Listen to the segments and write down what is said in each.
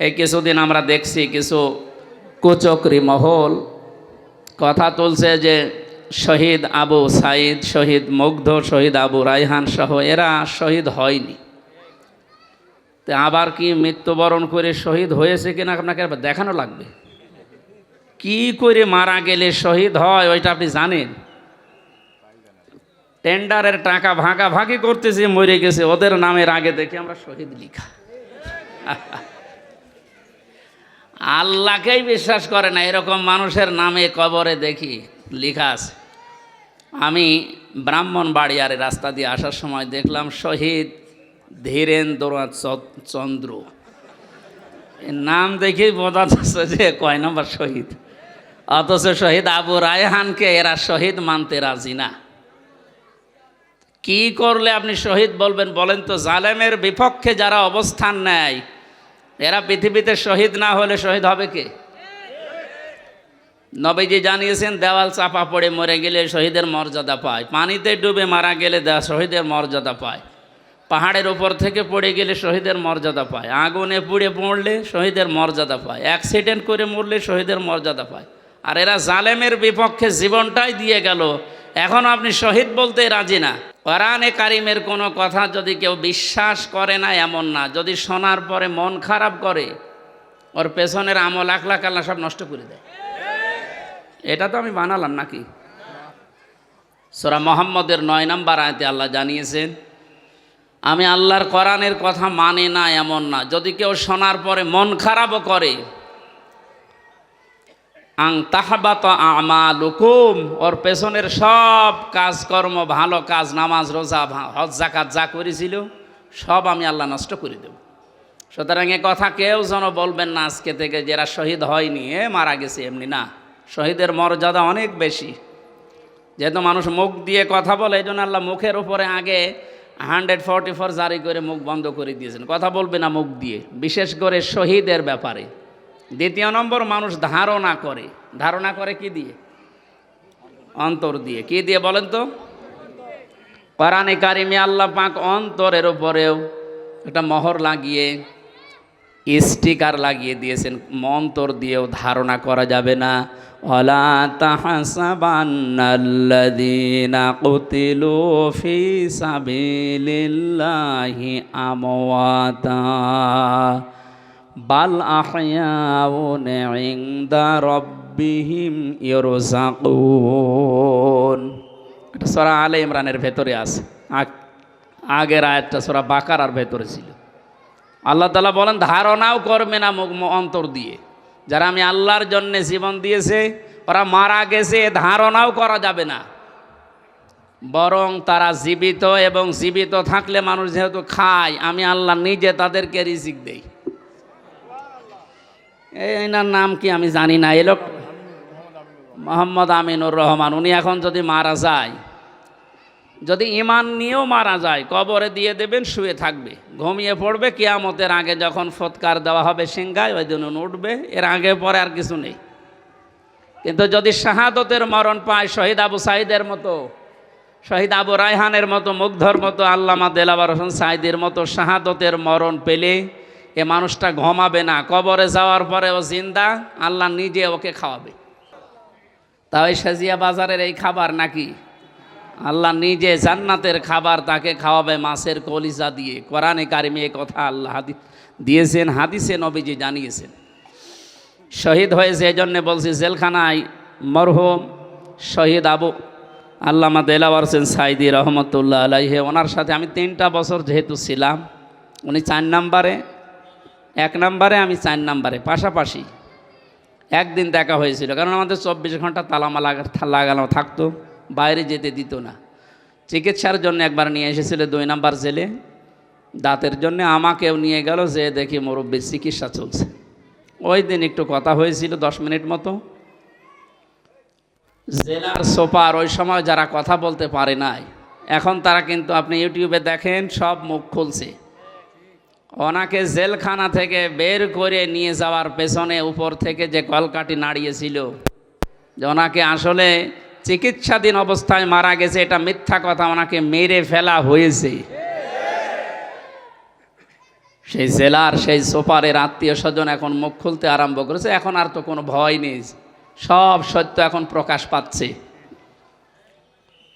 এই কিছুদিন আমরা দেখছি কিছু কুচকরি মহল। কথা তুলছে যে শহীদ আবু সাইদ, শহীদ মুগ্ধ, শহীদ আবু রাইহান সহ এরা শহীদ হয়নি। তো আবার কি মৃত্যুবরণ করে শহীদ হয়েছে কিনা আপনাকে দেখানো লাগবে? কি করে মারা গেলে শহীদ হয় ওইটা আপনি জানেন? টেন্ডারের টাকা ভাগাভাগি করতেছে, মরে গেছে, ওদের নামের আগে দেখে আমরা শহীদ লিখা। আল্লাহকেই বিশ্বাস করে না, এরকম মানুষের নামে কবরে দেখি লেখা আছে। আমি ব্রাহ্মণবাড়িয়ারে রাস্তা দিয়ে আসার সময় দেখলাম শহীদ ধীরেন্দ্রনাথ চ- চন্দ্র। নাম দেখেই বোঝা যাচ্ছে যে কয় নম্বর শহীদ। অথচ শহীদ আবু রায়হানকে এরা শহীদ মানতে রাজি না। কি করলে আপনি শহীদ বলবেন বলেন তো, জালেমের বিপক্ষে যারা অবস্থান নেয় এরা পৃথিবীতে শহীদ না হলে শহীদ হবে কে? নবীজি জানিয়েছেন, দেওয়াল চাপা পড়ে মরে গেলে শহীদের মর্যাদা পায়। পানিতে ডুবে মারা গেলে শহীদের মর্যাদা পায়। পাহাড়ের ওপর থেকে পড়ে গেলে শহীদের মর্যাদা পায়। আগুনে পুড়ে পড়লে শহীদের মর্যাদা পায়। অ্যাক্সিডেন্ট করে মরলে শহীদের মর্যাদা পায়। আর এরা জালেমের বিপক্ষে জীবনটাই দিয়ে গেল। এখন আপনি শহীদ বলতে রাজি না। কোরআনে কারিমের কোনো কথা যদি কেউ বিশ্বাস করে না, এমন না। যদি শোনার পরে মন খারাপ করে, ওর পেছনের আমল লাখ আল্লাহ সব নষ্ট করে দেয়। এটা তো আমি বানালাম নাকি? সোরা মোহাম্মদের নয় নম্বর আয়তে আল্লাহ জানিয়েছেন, আমি আল্লাহর কোরআনের কথা মানে না, এমন না। যদি কেউ শোনার পরে মন খারাপও করে আং তাহাবাত আমালুকুম, ওর পেছনের সব কাজকর্ম, ভালো কাজ, নামাজ, রোজা হজ জাকাত যা করেছিল, সব আমি আল্লাহ নষ্ট করে দেব। সুতরাং এ কথা কেউ যেন বলবেন না, আজকে থেকে যারা শহীদ হয়নি, এ মারা গেছে এমনি না। শহীদের মর্যাদা অনেক বেশি। যেহেতু মানুষ মুখ দিয়ে কথা বলে এই জন্য আল্লাহ মুখের উপরে আগে হান্ড্রেড ফোরটি ফোর জারি করে মুখ বন্ধ করে দিয়েছেন। কথা বলবে না মুখ দিয়ে, বিশেষ করে শহীদের ব্যাপারে। দ্বিতীয় নম্বর, মানুষ ধারণা করে। ধারণা করে কি দিয়ে? অন্তর দিয়ে। কি দিয়ে বলেন তো? কোরআনে কারিমে আল্লাহ পাক অন্তরের উপরেও একটা মহর লাগিয়ে, স্টিকার লাগিয়ে দিয়েছেন। মন্তর দিয়েও ধারণা করা যাবে না। অলা তাহাসাবান্নাল্লাযীনা কুতিলু ফি সাবিলিল্লাহি আমওয়াতা। বাল এটা সূরা আলে ইমরানের ভেতরে আছে। আগ- আগের আয়াতটা সূরা বাকারার ভেতরে ছিল। আল্লাহ তালা বলেন, ধারণাও করবে না মুখ অন্তর দিয়ে। যারা আমি আল্লাহর জন্যে জীবন দিয়েছে, ওরা মারা গেছে, ধারণাও করা যাবে না। বরং তারা জীবিত এবং জীবিত থাকলে মানুষ যেহেতু খায়, আমি আল্লাহ নিজে তাদেরকে রিজিক দেই। এনার নাম কি আমি জানি না। এ লোক মোহাম্মদ আমিনুর রহমান, উনি এখন যদি মারা যায়, যদি ইমান নিয়েও মারা যায়, কবরে দিয়ে দেবেন, শুয়ে থাকবে। ঘুমিয়ে পড়বে, কেয়ামতের আগে যখন ফৎকার দেওয়া হবে সিংগায় ওই দিন উঠবে। এর আগে পরে আর কিছু নেই। কিন্তু যদি শাহাদতের মরণ পায় শহীদ আবু সাইদের মতো, শহীদ আবু রায়হানের মতো, মুগ্ধর মতো, আল্লামা দেলাবার হোসেন সাইদের মতো শাহাদতের মরণ পেলে এ মানুষটা ঘুমাবে না, কবরে যাওয়ার পরে ও জিন্দা, আল্লাহ নিজে ওকে খাওয়াবে। তাই সাজিয়া বাজারের এই খাবার নাকি? আল্লাহ নিজে জান্নাতের খাবার তাকে খাওয়াবে মাছের কলিজা দিয়ে। কোরআনে কারিমে এ কথা আল্লাহ হাদি- দিয়েছেন, হাদিসে নবীজি জানিয়েছেন। শহীদ হয়েছে এই জন্যে বলছি, জেলখানায় মরহুম শহীদ আবু আল্লামা দেলাওয়ার হোসেন সাইদি রহমতুল্লাহ আলাইহে, ওনার সাথে আমি তিনটা বছর যেহেতু ছিলাম, উনি চার নাম্বারে এক নাম্বারে, আমি চার নাম্বারে, পাশাপাশি একদিন দেখা হয়েছিল, কারণ আমাদের চব্বিশ ঘণ্টা তালামা লাগা লাগানো থাকতো, বাইরে যেতে দিত না। চিকিৎসার জন্য একবার নিয়ে এসেছিল দুই নাম্বার জেলে, দাঁতের জন্য আমাকেও নিয়ে গেল, যে দেখি মুরব্বীর চিকিৎসা চলছে। ওই দিন একটু কথা হয়েছিল, দশ মিনিট মতো। জেলার সোপার ওই সময় যারা কথা বলতে পারে নাই, এখন তারা কিন্তু আপনি ইউটিউবে দেখেন, সব মুখ খুলছে। ওনাকে জেলখানা থেকে বের করে নিয়ে যাওয়ার পেছনে উপর থেকে যে কলকাটি নাড়িয়েছিল, যে ওনাকে আসলে চিকিৎসাধীন অবস্থায় মারা গেছে, এটা মিথ্যা কথা, ওনাকে মেরে ফেলা হয়েছে। সেই জেলার সেই সোপারের আত্মীয় স্বজন এখন মুখ খুলতে আরম্ভ করেছে, এখন আর তো কোনো ভয় নেই। সব সত্য এখন প্রকাশ পাচ্ছে।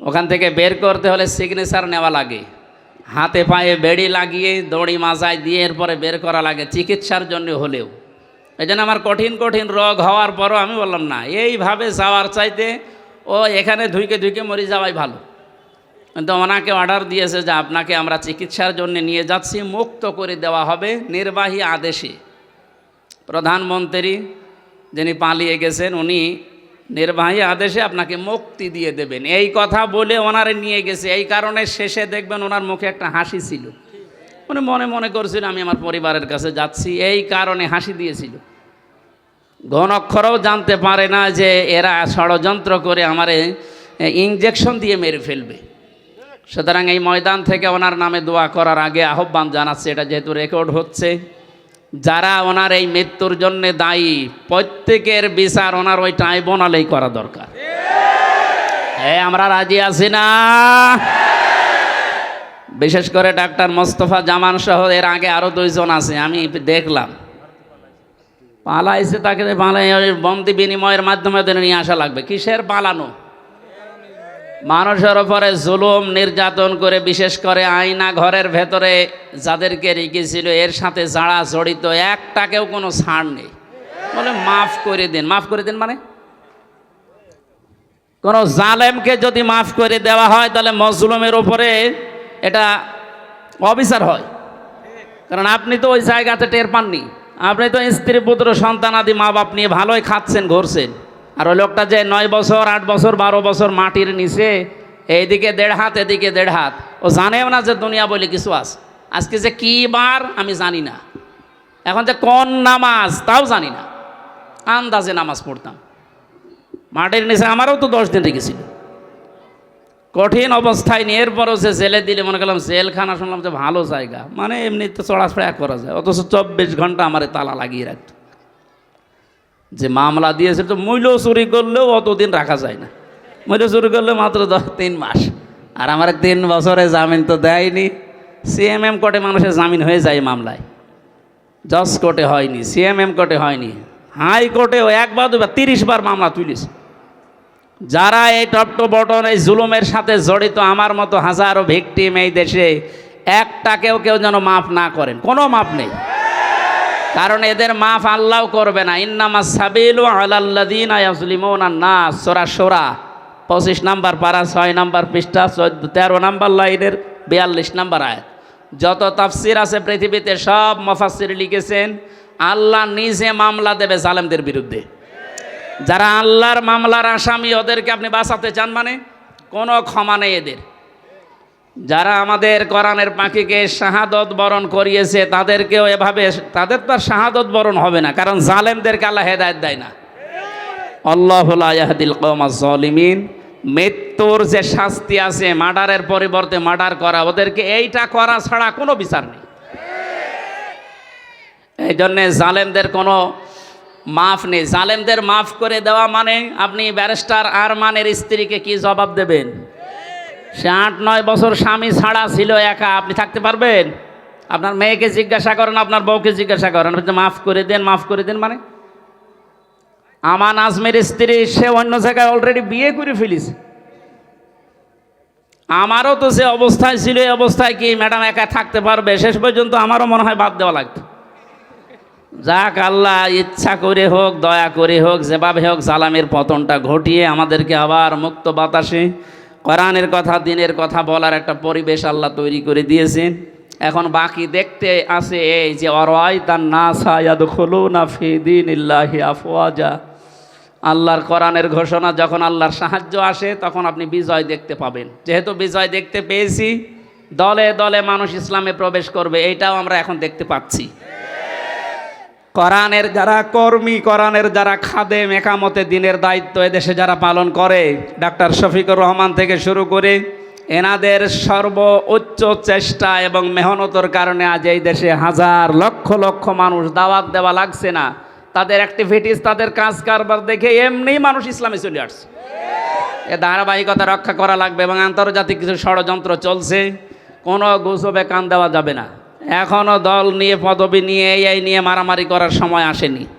ওখান থেকে বের করতে হলে সিগনেচার নেওয়া লাগে। হাতে পায়ে বেড়ি লাগিয়ে দড়ি মাজায় দিয়ে এরপরে বের করা লাগে চিকিৎসার জন্য হলেও। এই জন্য আমার কঠিন কঠিন রোগ হওয়ার পরও আমি বললাম, না, এইভাবে যাওয়ার চাইতে ও এখানে ধুইকে ধুইকে মরে যাওয়াই ভালো। কিন্তু ওনাকে অর্ডার দিয়েছে যে আপনাকে আমরা চিকিৎসার জন্য নিয়ে যাচ্ছি, মুক্ত করে দেওয়া হবে নির্বাহী আদেশে। প্রধানমন্ত্রী যিনি পালিয়ে গেছেন, উনি নির্বাহী আদেশে আপনাকে মুক্তি দিয়ে দেবেন। এই কথা বলে ওনারে নিয়ে গেছে। এই কারণে শেষে দেখবেন ওনার মুখে একটা হাসি ছিল। উনি মনে মনে করছিল, আমি আমার পরিবারের কাছে যাচ্ছি। এই কারণে হাসি দিয়েছিল। ঘনক্ষরও জানতে পারে না যে এরা ষড়যন্ত্র করে আমারে ইঞ্জেকশন দিয়ে মেরে ফেলবে। সুতরাং এই ময়দান থেকে ওনার নামে দোয়া করার আগে আহ্বান জানাচ্ছে। এটা যেহেতু রেকর্ড হচ্ছে। যারা ওনার এই মৃত্যুর জন্য দায়ী, প্রত্যেকের বিচার ওনার ওই ট্রাইব্যুনালেই করা দরকার। হ্যাঁ আমরা রাজি আছি না? বিশেষ করে ডাক্তার মোস্তফা জামান সহ এর আগে আরও দুইজন আছে, আমি দেখলাম। পালাইছে তাকে পালাই বন্দি বিনিময়ের মাধ্যমে নিয়ে আসা লাগবে। কিসের পালানো? মানুষের ওপরে জুলুম, নির্যাতন করে, বিশেষ করে আয়না ঘরের ভেতরে যাদেরকে রেখেছিল, এর সাথে যারা জড়িত, একটাকেও কোনো ছাড় নেই। বলে, মাফ করে দিন। মাফ করে দিন মানে? কোনো জালেমকে যদি মাফ করে দেওয়া হয়, তাহলে মজলুমের ওপরে এটা অবিচার হয়। কারণ আপনি তো ওই জায়গাতে টের পাননি। আপনি তো স্ত্রী, পুত্র, সন্তান আদি মা বাপ নিয়ে ভালোই খাচ্ছেন, ঘুরছেন। আর ওই লোকটা যে নয় বছর, আট বছর, বারো বছর মাটির নিচে, এইদিকে দেড় হাত, এদিকে দেড় হাত। ও জানেও না যে দুনিয়া বলে কিছু আছে। আজকে যে কী বার আমি জানি না। এখন যে কোন নামাজ, তাও জানি না। আন্দাজে নামাজ পড়তাম। মাটির নিচে আমারও তো দশ দিন রেখেছিল। কঠিন অবস্থায় নিয়ে এরপরও সে জেলে দিলে মনে করলাম, জেলখানা শুনলাম যে ভালো জায়গা। মানে এমনিতে চড়াফেরা করা যায়। অথচ চব্বিশ ঘণ্টা আমার তালা লাগিয়ে রাখতো। যে মামলা দিয়েছে তো মূল্য চুরি করলেও অতদিন রাখা যায় না। মূল্য চুরি করলে মাত্র দশ, তিন মাস। আর আমার তিন বছরে জামিন তো দেয়নি। সিএমএম কোর্টে মানুষের জামিন হয়ে যায় মামলায়। জজ কোর্টে হয়নি, সিএমএম কোর্টে হয়নি। হাইকোর্টেও একবার দুবার, তিরিশ বার মামলা তুলিছে। যারা এই টপটো বটন এই জুলুমের সাথে জড়িত, আমার মতো হাজারো ভিকটিম এই দেশে, একটাকেও কেউ যেন মাফ না করেন। কোনো মাপ নেই। কারণ এদের মাফ আল্লাহ করবে না। ইন্নামা সাবিল আলাল্লাদিন না সোরা সোরা পঁচিশ নাম্বার পারা, ছয় নাম্বার পৃষ্ঠা, চোদ্দ, তেরো নাম্বার লাইনের বিয়াল্লিশ নাম্বার আয় যত তাফসির আছে পৃথিবীতে, সব মফাসির লিখেছেন, আল্লাহ নিজে মামলা দেবে জালেমদের বিরুদ্ধে। যারা আল্লাহর মামলার আসামি, ওদেরকে আপনি বাঁচাতে চান মানে কোনো ক্ষমা নেই এদের। যারা আমাদের কোরআনের পাখিকে শাহাদত বরণ করিয়েছে, তাদেরকেও এভাবে, তাদের তো আর শাহাদত বরণ হবে না, কারণ জালেমদেরকে আল্লাহ হেদায়ত দেয় না। আল্লাহুল কৌমা মৃত্যুর যে শাস্তি আছে, মার্ডারের পরিবর্তে মার্ডার করা, ওদেরকে এইটা করা ছাড়া কোনো বিচার নেই। এই জন্যে জালেমদের কোনো মাফ নেই। জালেমদের মাফ করে দেওয়া মানে আপনি ব্যারিস্টার আর মানের স্ত্রীকে কি জবাব দেবেন? সে আট নয় বছর স্বামী ছাড়া ছিল একা, আপনি থাকতে পারবেন? আপনার মেয়েকে জিজ্ঞাসা করেন, আপনার বউকে জিজ্ঞাসা করেন আপনি মাফ করে দেন, মাফ করে দেন মানে? আমার আজমের স্ত্রী, সে অন্য জায়গায় অলরেডি বিয়ে করে ফেলিস আমারও তো সে অবস্থায় ছিল, এই অবস্থায় কি ম্যাডাম একা থাকতে পারবে? শেষ পর্যন্ত আমারও মনে হয় বাদ দেওয়া লাগতো। যাক, আল্লাহ ইচ্ছা করে হোক, দয়া করে হোক, যেভাবে হোক, জালামের পতনটা ঘটিয়ে আমাদেরকে আবার মুক্ত বাতাসে কোরআনের কথা, দিনের কথা বলার একটা পরিবেশ আল্লাহ তৈরি করে দিয়েছেন এখন বাকি দেখতে আছে এই যে অরয় তার না সায়াদ খোলো না ফিদিন ইল্লাহি আফওয়াজা। আল্লাহর কোরআনের ঘোষণা, যখন আল্লাহর সাহায্য আসে, তখন আপনি বিজয় দেখতে পাবেন। যেহেতু বিজয় দেখতে পেয়েছি, দলে দলে মানুষ ইসলামে প্রবেশ করবে এইটাও আমরা এখন দেখতে পাচ্ছি। কোরআনের যারা কর্মী, কোরআনের যারা খাদে মেকামতে দিনের দায়িত্ব এদেশে যারা পালন করে, ডাক্তার শফিকুর রহমান থেকে শুরু করে, এনাদের সর্বোচ্চ চেষ্টা এবং মেহনতর কারণে আজ এই দেশে হাজার লক্ষ লক্ষ মানুষ দাওয়াত দেওয়া লাগছে না। তাদের অ্যাক্টিভিটিস তাদের কাজ কারবার দেখে এমনি মানুষ ইসলামে চলে আসছে। এ ধারাবাহিকতা রক্ষা করা লাগবে এবং আন্তর্জাতিক কিছু ষড়যন্ত্র চলছে। কোনো গুজবে কান দেওয়া যাবে না। এখনও দল নিয়ে পদবি নিয়ে এই নিয়ে মারামারি করার সময় আসেনি।